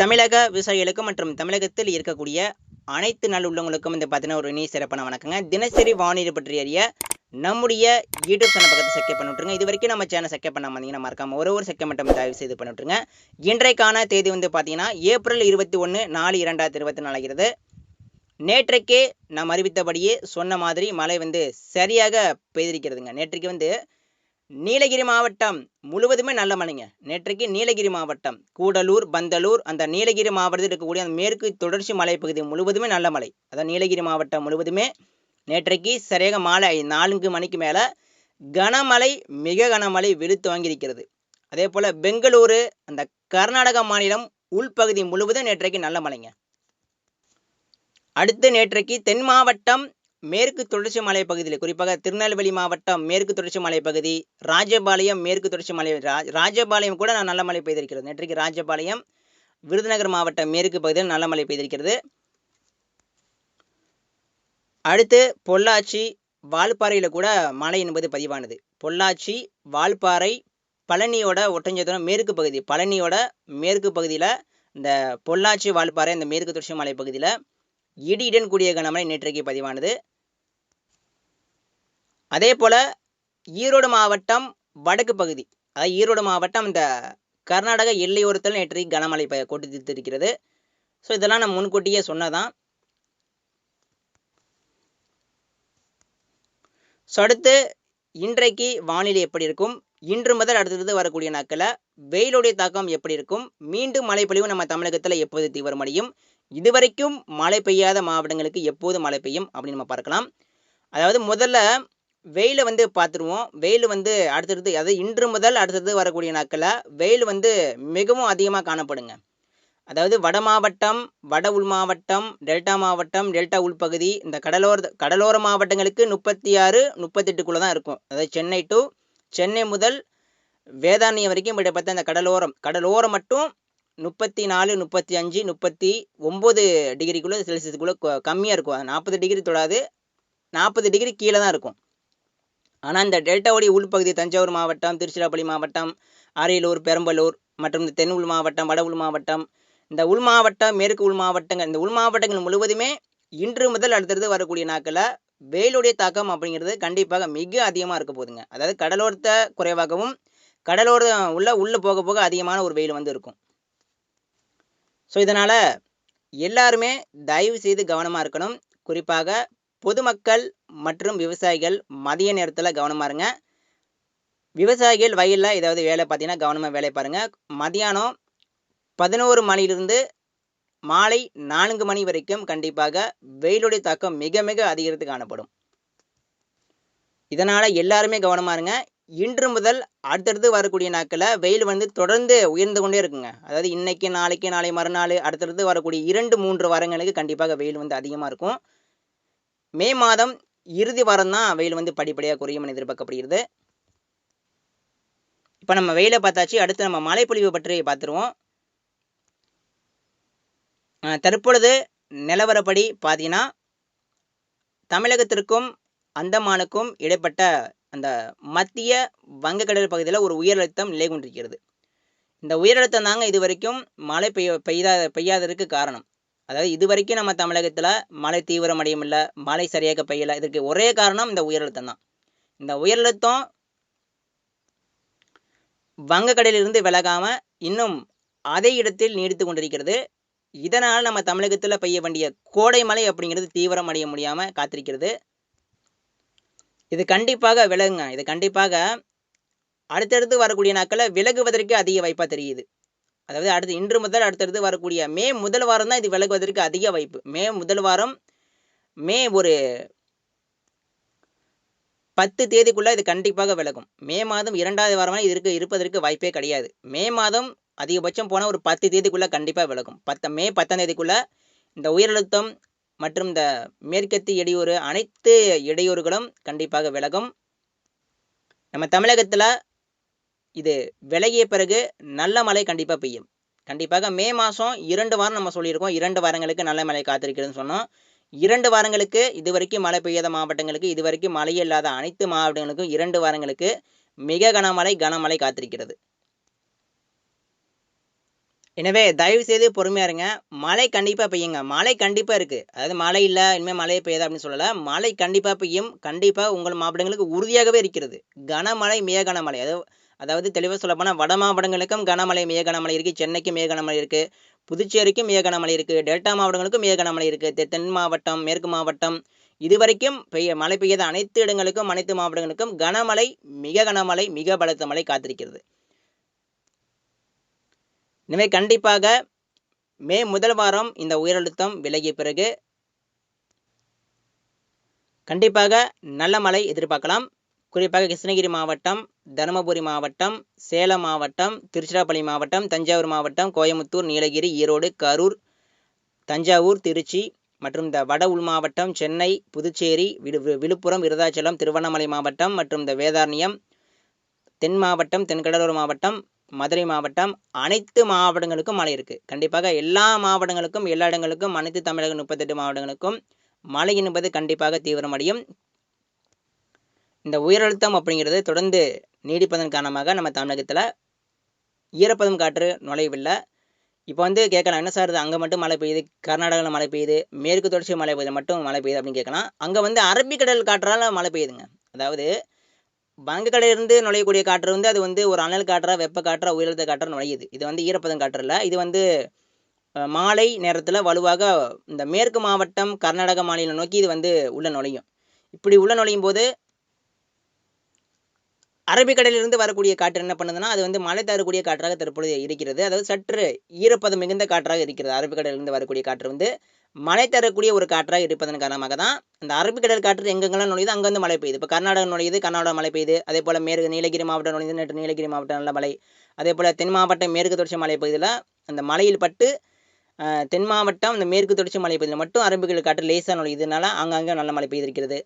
தமிழக விவசாயிகளுக்கும் மற்றும் தமிழகத்தில் இருக்கக்கூடிய அனைத்து நாள் உள்ளவங்களுக்கும் இந்த பார்த்தீங்கன்னா ஒரு இனி சிறப்பான வணக்கங்க. தினசரி வானிலை பற்றி அறிய நம்முடைய யூடியூப் சேனல் பக்கத்தை செக்கப் பண்ணி விட்ருங்க இது வரைக்கும் நம்ம சேனல் செக்கப் பண்ண வந்தீங்கன்னா மறக்காம ஒரு ஒரு செக்கப் மட்டும் தயவு செய்து பண்ணி விட்ருங்க இன்றைக்கான தேதி வந்து பார்த்தீங்கன்னா ஏப்ரல் இருபத்தி ஒன்று நாலு இரண்டாயிரத்தி இருபத்தி நாலாகிறது நேற்றைக்கே நாம் அறிவித்தபடியே சொன்ன மாதிரி மழை வந்து சரியாக பெய்திருக்கிறதுங்க. நேற்றைக்கு வந்து நீலகிரி மாவட்டம் முழுவதுமே நல்ல மழைங்க நேற்றைக்கு நீலகிரி மாவட்டம் கூடலூர் பந்தலூர் அந்த நீலகிரி மாவட்டத்தில் இருக்கக்கூடிய அந்த மேற்கு தொடர்ச்சி மலைப்பகுதி முழுவதுமே நல்ல மழை அதான் நீலகிரி மாவட்டம் முழுவதுமே. நேற்றைக்கு சரியாக மாலை நான்கு மணிக்கு மேலே கனமழை மிக கனமழை வெளுத்து வாங்கியிருக்கிறது. அதே போல் பெங்களூரு அந்த கர்நாடக மாநிலம் உள்பகுதி முழுவதும் நேற்றைக்கு நல்ல மழைங்க. அடுத்து நேற்றைக்கு தென் மாவட்டம் மேற்கு தொடர்ச்சி மலைப்பகுதியில் குறிப்பாக திருநெல்வேலி மாவட்டம் மேற்கு தொடர்ச்சி பகுதி ராஜபாளையம் மேற்கு தொடர்ச்சி மலை ராஜபாளையம் கூட நான் நல்ல மழை பெய்திருக்கிறது. நேற்றைக்கு ராஜபாளையம் விருதுநகர் மாவட்டம் மேற்கு பகுதியில் நல்ல மழை பெய்திருக்கிறது. அடுத்து பொள்ளாச்சி வால்பாறையில் கூட மழை என்பது பதிவானது. பொள்ளாச்சி வால்பாறை பழனியோட ஒட்டஞ்சத்திரம் மேற்கு பகுதி பழனியோட மேற்கு பகுதியில் இந்த பொள்ளாச்சி வால்பாறை இந்த மேற்கு தொடர்ச்சி மலை பகுதியில் இடியுடன் கூடிய கனமழை நேற்றைக்கு பதிவானது. அதே போல் ஈரோடு மாவட்டம் வடக்கு பகுதி அதாவது ஈரோடு மாவட்டம் இந்த கர்நாடக எல்லையோரத்தில் நேற்று கனமழை ப கொட்டி தீர்த்திருக்கிறது. ஸோ இதெல்லாம் நம்ம முன்கூட்டியே சொன்னதான் ஸோ அடுத்து இன்றைக்கு வானிலை எப்படி இருக்கும்? இன்று முதல் அடுத்தது வரக்கூடிய நாட்களில் வெயிலுடைய தாக்கம் எப்படி இருக்கும்? மீண்டும் மழை பொழிவு நம்ம தமிழகத்தில் எப்போது தீவிரமடையும்? இதுவரைக்கும் மழை பெய்யாத மாவட்டங்களுக்கு எப்போது மழை பெய்யும் அப்படின்னு நம்ம பார்க்கலாம். அதாவது முதல்ல வெயிலை வந்து பார்த்துருவோம் வெயில் வந்து அடுத்தடுத்து அதாவது இன்று முதல் அடுத்தது வரக்கூடிய நாட்களில் வெயில் வந்து மிகவும் அதிகமாக காணப்படுங்க. அதாவது வட மாவட்டம் வட உள் மாவட்டம் டெல்டா மாவட்டம் டெல்டா உள்பகுதி இந்த கடலோர கடலோர மாவட்டங்களுக்கு முப்பத்தி ஆறு முப்பத்தெட்டுக்குள்ளே தான் இருக்கும். அதாவது சென்னை டு சென்னை முதல் வேதாரண்யம் வரைக்கும் இப்படி அந்த கடலோரம் கடலோரம் மட்டும் முப்பத்தி நாலு முப்பத்தி அஞ்சு முப்பத்தி ஒம்பது டிகிரிக்குள்ளே செல்சியஸுக்குள்ளே கம்மியாக இருக்கும். நாற்பது டிகிரி தொடாது நாற்பது டிகிரி கீழே தான் இருக்கும். ஆனால் இந்த டெல்டாவுடைய உள்பகுதி தஞ்சாவூர் மாவட்டம் திருச்சிராப்பள்ளி மாவட்டம் அரியலூர் பெரம்பலூர் மற்றும் இந்த தென் உள் மாவட்டம் வட உள் மாவட்டம் இந்த உள் மாவட்டம் மேற்கு உள் மாவட்டங்கள் இந்த உள் மாவட்டங்கள் முழுவதுமே இன்று முதல் அடுத்தடுத்து வரக்கூடிய நாட்களில் வெயிலுடைய தாக்கம் அப்படிங்கிறது கண்டிப்பாக மிக அதிகமாக இருக்க போகுதுங்க. அதாவது கடலோரத்தை குறைவாகவும் கடலோர உள்ள உள்ளே போக போக அதிகமான ஒரு வெயில் வந்து இருக்கும். ஸோ இதனால் எல்லாருமே தயவு செய்து கவனமாக இருக்கணும். குறிப்பாக பொதுமக்கள் மற்றும் விவசாயிகள் மதிய நேரத்தில் கவனமாக இருங்க. விவசாயிகள் வயலில் ஏதாவது வேலை பார்த்தீங்கன்னா கவனமாக வேலை பாருங்கள் மதியானம் பதினோரு மணிலிருந்து மாலை நான்கு மணி வரைக்கும் கண்டிப்பாக வெயிலுடைய தாக்கம் மிக மிக அதிகரித்து காணப்படும். இதனால் எல்லாருமே கவனமாக இருங்க. இன்று முதல் அடுத்தடுத்து வரக்கூடிய நாட்களில் வெயில் வந்து தொடர்ந்து உயர்ந்து கொண்டே இருக்குங்க. அதாவது இன்னைக்கு நாளைக்கு நாளை மறுநாள் அடுத்தடுத்து வரக்கூடிய இரண்டு மூன்று வாரங்களுக்கு கண்டிப்பாக வெயில் வந்து அதிகமாக இருக்கும். மே மாதம் இறுதி வாரம் தான் வெயில் வந்து படிப்படியாக குறையும் என எதிர்பார்க்கப்படுகிறது. இப்போ நம்ம வெயிலை பார்த்தாச்சு அடுத்து நம்ம மழைப்பொழிவு பற்றி பார்த்துருவோம். தற்பொழுது நிலவரப்படி பார்த்தீங்கன்னா தமிழகத்திற்கும் அந்தமானுக்கும் இடைப்பட்ட அந்த மத்திய வங்கக்கடல் பகுதியில் ஒரு உயரழுத்தம் நிலை கொண்டிருக்கிறது. இந்த உயரழுத்தம் தாங்க இது வரைக்கும் மழை பெய்ய பெய்யாத பெய்யாததற்கு காரணம். அதாவது இது வரைக்கும் நம்ம தமிழகத்தில் மழை தீவிரமடையும் இல்லை மழை சரியாக பெய்யலை. இதற்கு ஒரே காரணம் இந்த உயரழுத்தம் தான். இந்த உயரழுத்தம் வங்கக்கடலிலிருந்து விலகாம இன்னும் அதே இடத்தில் நீடித்து கொண்டிருக்கிறது. இதனால் நம்ம தமிழகத்தில் பெய்ய வேண்டிய கோடை மழை அப்படிங்கிறது தீவிரம் அடைய முடியாமல் காத்திருக்கிறது. இது கண்டிப்பாக விலகுங்க. இது கண்டிப்பாக அடுத்தடுத்து வரக்கூடிய நாட்களில் விலகுவதற்கு அதிக வாய்ப்பாக தெரியுது. அதாவது அடுத்து இன்று முதல் அடுத்தடுத்து வரக்கூடிய மே முதல் வாரம் தான் இது விலகுவதற்கு அதிக வாய்ப்பு. மே முதல் வாரம் மே ஒரு பத்து தேதிக்குள்ளே இது கண்டிப்பாக விலகும் மே மாதம் இரண்டாவது வாரமாக இதற்கு இருப்பதற்கு வாய்ப்பே கிடையாது. மே மாதம் அதிகபட்சம் போனால் ஒரு பத்து தேதிக்குள்ளே கண்டிப்பாக விலகும் பத்து மே பத்தாம் தேதிக்குள்ளே இந்த உயரழுத்தம் மற்றும் இந்த மேற்கத்தி இடையூறு அனைத்து இடையூறுகளும் கண்டிப்பாக விலகும் நம்ம தமிழகத்தில் இது விலகிய பிறகு நல்ல மழை கண்டிப்பாக பெய்யும். கண்டிப்பாக மே மாதம் இரண்டு வாரம் நம்ம சொல்லியிருக்கோம். இரண்டு வாரங்களுக்கு நல்ல மழை காத்திருக்கிறதுன்னு சொன்னோம். இரண்டு வாரங்களுக்கு இதுவரைக்கும் மழை பெய்யாத மாவட்டங்களுக்கு இதுவரைக்கும் மழை இல்லாத அனைத்து மாவட்டங்களுக்கும் இரண்டு வாரங்களுக்கு மிக கனமழை கனமழை காத்திருக்கிறது. எனவே தயவு செய்து பொறுமையா இருங்க. மழை கண்டிப்பாக பெய்யுங்க. மழை கண்டிப்பாக இருக்கு. அதாவது மழை இல்லை இனிமேல் மழை பெய்யாது அப்படின்னு சொல்லலை. மழை கண்டிப்பாக பெய்யும். கண்டிப்பாக உங்கள் மாவட்டங்களுக்கு உறுதியாகவே இருக்கிறது. கனமழை மிக கனமழை. அதாவது அதாவது தெளிவாக சொல்லப்போனால் வட மாவட்டங்களுக்கும் கனமழை மிக கனமழை இருக்குது சென்னைக்கும் மிக கனமழை இருக்குது புதுச்சேரிக்கும் மிக கனமழை இருக்குது டெல்டா மாவட்டங்களுக்கும் மிக கனமழை இருக்குது தென் மாவட்டம் மேற்கு மாவட்டம். இதுவரைக்கும் பெய்ய மழை பெய்யாத அனைத்து இடங்களுக்கும் அனைத்து மாவட்டங்களுக்கும் கனமழை மிக கனமழை மிக பலத்த மழை காத்திருக்கிறது. எனவே கண்டிப்பாக மே முதல் வாரம் இந்த உயரழுத்தம் விலகிய பிறகு கண்டிப்பாக நல்ல மழை எதிர்பார்க்கலாம். குறிப்பாக கிருஷ்ணகிரி மாவட்டம் தருமபுரி மாவட்டம் சேலம் மாவட்டம் திருச்சிராப்பள்ளி மாவட்டம் தஞ்சாவூர் மாவட்டம் கோயமுத்தூர் நீலகிரி ஈரோடு கரூர் தஞ்சாவூர் திருச்சி மற்றும் இந்த வட உள் மாவட்டம் சென்னை புதுச்சேரி விழு விழுப்புரம் விருதாச்சலம் திருவண்ணாமலை மாவட்டம் மற்றும் இந்த வேதாரண்யம் தென் மாவட்டம் தென்கடலூர் மாவட்டம் மதுரை மாவட்டம் அனைத்து மாவட்டங்களுக்கும் மழை இருக்குது கண்டிப்பாக எல்லா மாவட்டங்களுக்கும் எல்லா இடங்களுக்கும் அனைத்து தமிழக முப்பத்தெட்டு மாவட்டங்களுக்கும் மழை என்பது கண்டிப்பாக தீவிரமடையும். இந்த உயரழுத்தம் அப்படிங்கிறது தொடர்ந்து நீடிப்பதன் காரணமாக நம்ம தமிழகத்தில் ஈரப்பதம் காற்று நுழையவில்லை. இப்போ வந்து கேட்கலாம் என்ன சார் இது? அங்கே மட்டும் மழை பெய்யுது கர்நாடகாவில் மழை பெய்யுது மேற்கு தொடர்ச்சி மழை பெய்யுது மட்டும் மழை பெய்யுது அப்படின்னு கேட்கலாம். அங்கே வந்து அரபிக்கடல் காற்றால் மழை பெய்யுதுங்க. அதாவது வங்கக்கடையிலிருந்து நுழையக்கூடிய காற்று வந்து அது வந்து ஒரு அனல் காற்றாக வெப்ப காற்றாக உயர்த்த காற்றாக நுழையுது. இது வந்து ஈரப்பதம் காற்று இல்லை. இது வந்து மாலை நேரத்தில் வலுவாக இந்த மேற்கு மாவட்டம் கர்நாடக மாநிலம் நோக்கி இது வந்து உள்ள நுழையும். இப்படி உள்ள நுழையும் போது அரபிக்கடலிலிருந்து வரக்கூடிய காற்று என்ன பண்ணுதுன்னா அது வந்து மழை தரக்கூடிய காற்றாக தற்பொழுது இருக்கிறது. அதாவது சற்று ஈரப்பதம் மிகுந்த காற்றாக இருக்கிறது. அரபிக்கடலிலிருந்து வரக்கூடிய காற்று வந்து மழை தரக்கூடிய ஒரு காற்றாக இருப்பதன் காரணமாக தான் அந்த அரபிக்கடல் காற்று எங்கெங்கெல்லாம் நுழையுது அங்கே வந்து மழை பெய்யுது. இப்போ கர்நாடகம் நுழையுது கர்நாடகா மழை பெய்யுது. அதே போல் மேற்கு நீலகிரி மாவட்டம் நுழையுது நேற்று நீலகிரி மாவட்டம் நல்ல மழை. அதே போல் தென் மாவட்டம் மேற்கு தொடர்ச்சி மலை பகுதியில் அந்த மலையில் பட்டு தென் மாவட்டம் அந்த மேற்கு தொடர்ச்சி மலை பகுதியில் மட்டும் அரபிக்கடல் காற்று லேசாக நுழையுதுனால அங்கங்கே நல்ல மழை பெய்திருக்கிறது.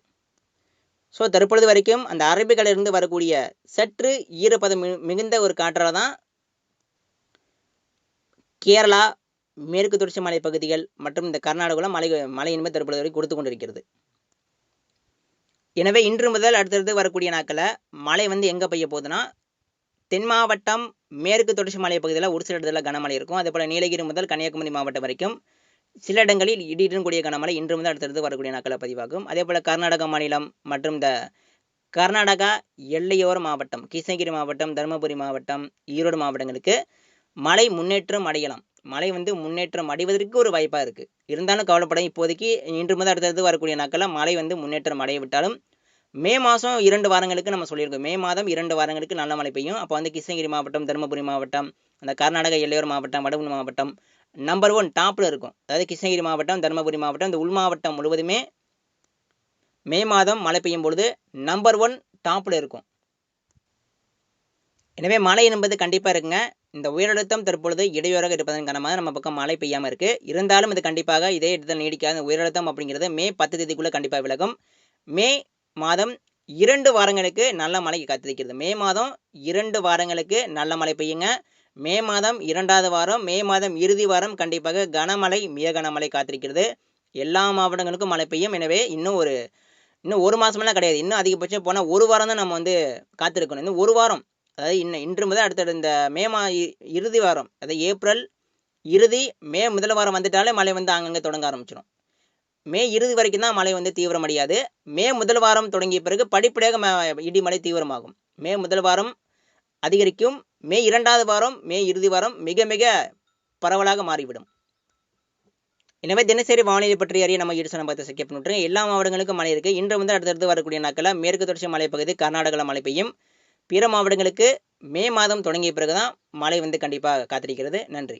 ஸோ தற்பொழுது வரைக்கும் அந்த அரபிக்கடலிருந்து வரக்கூடிய சற்று ஈரப்பதம் மிகுந்த ஒரு காற்றால் தான் கேரளா மேற்கு தொடர்ச்சி மலை பகுதிகள் மற்றும் இந்த கர்நாடகாவில் மலை மழை என்பது தற்பொழுது வரை கொடுத்து கொண்டிருக்கிறது. எனவே இன்று முதல் அடுத்தடுத்து வரக்கூடிய நாட்களில் மழை வந்து எங்கே பெய்ய போகுதுன்னா தென் மாவட்டம் மேற்கு தொடர்ச்சி மலை பகுதியில் ஒரு சில இடத்துல கனமழை இருக்கும். அதே போல் நீலகிரி முதல் கன்னியாகுமரி மாவட்டம் வரைக்கும் சில இடங்களில் இடியுடன் கூடிய கனமழை இன்று முதல் அடுத்தடுத்து வரக்கூடிய நாட்களில் பதிவாகும். அதே போல் கர்நாடக மாநிலம் மற்றும் இந்த கர்நாடகா எல்லையோர மாவட்டம் கிருஷ்ணகிரி மாவட்டம் தருமபுரி மாவட்டம் ஈரோடு மாவட்டங்களுக்கு மழை முன்னேற்றம் அடையலாம். மழை வந்து முன்னேற்றம் அடைவதற்கு ஒரு வாய்ப்பாக இருக்குது இருந்தாலும் கவலைப்பட இப்போதைக்கு இன்று முதல் அடுத்தடுத்து வரக்கூடிய நாட்களில் மழை வந்து முன்னேற்றம் அடையவிட்டாலும் மே மாதம் இரண்டு வாரங்களுக்கு நம்ம சொல்லியிருக்கோம். மே மாதம் இரண்டு வாரங்களுக்கு நல்ல மழை பெய்யும். அப்போ வந்து கிருஷ்ணகிரி மாவட்டம் தருமபுரி மாவட்டம் அந்த கர்நாடக எல்லையோர மாவட்டம் வடபுரி மாவட்டம் நம்பர் ஒன் டாப்பில் இருக்கும். அதாவது கிருஷ்ணகிரி மாவட்டம் தருமபுரி மாவட்டம் இந்த உள் மாவட்டம் முழுவதுமே மே மாதம் மழை பெய்யும் பொழுது நம்பர் ஒன் டாப்பில் இருக்கும். எனவே மழை என்பது கண்டிப்பாக இருக்குங்க. இந்த உயரழுத்தம் தற்பொழுது இடையூறாக இருப்பதன் காரணமாக நம்ம பக்கம் மழை பெய்யாமல் இருக்குது இருந்தாலும் இது கண்டிப்பாக இதே இடத்தில் நீடிக்காத உயரழுத்தம் அப்படிங்கிறது மே பத்து தேதிக்குள்ளே கண்டிப்பாக விலகும். மே மாதம் இரண்டு வாரங்களுக்கு நல்ல மழை காத்திருக்கிறது. மே மாதம் இரண்டு வாரங்களுக்கு நல்ல மழை பெய்யுங்க. மே மாதம் இரண்டாவது வாரம் மே மாதம் இறுதி வாரம் கண்டிப்பாக கனமழை மிக கனமழை காத்திருக்கிறது. எல்லா மாவட்டங்களுக்கும் மழை பெய்யும். எனவே இன்னும் ஒரு இன்னும் ஒரு மாதமெல்லாம் கிடையாது. இன்னும் அதிகபட்சம் போனால் ஒரு வாரம் தான் நம்ம வந்து காத்திருக்கணும். இன்னும் ஒரு வாரம். அதாவது இன்னும் இன்று முதல் அடுத்த இந்த மே மா இ- இறுதி வாரம் அதாவது ஏப்ரல் இறுதி மே முதல் வாரம் வந்துட்டாலே மழை வந்து அங்கங்கே தொடங்க ஆரம்பிச்சிடும் மே இறுதி வரைக்கும் தான் மழை வந்து தீவிரமடையாது. மே முதல் வாரம் தொடங்கிய பிறகு படிப்படியாக ம- இடிமழை தீவிரமாகும். மே முதல் வாரம் அதிகரிக்கும். மே இரண்டாவது வாரம் மே இறுதி வாரம் மிக மிக பரவலாக மாறிவிடும். எனவே தினசரி வானிலை பற்றி அறிய நம்ம ஈடுசனம் பார்த்து செக்கப் பண்ணுறோம் எல்லா மாவட்டங்களுக்கும் மழை இருக்குது இன்று வந்து அடுத்தடுத்து வரக்கூடிய நாட்களில் மேற்கு தொடர்ச்சி மலைப்பகுதி கர்நாடகாவில் மழை பெய்யும். பிற மாவட்டங்களுக்கு மே மாதம் தொடங்கிய பிறகு தான் மழை வந்து கண்டிப்பாக காத்திருக்கிறது. நன்றி.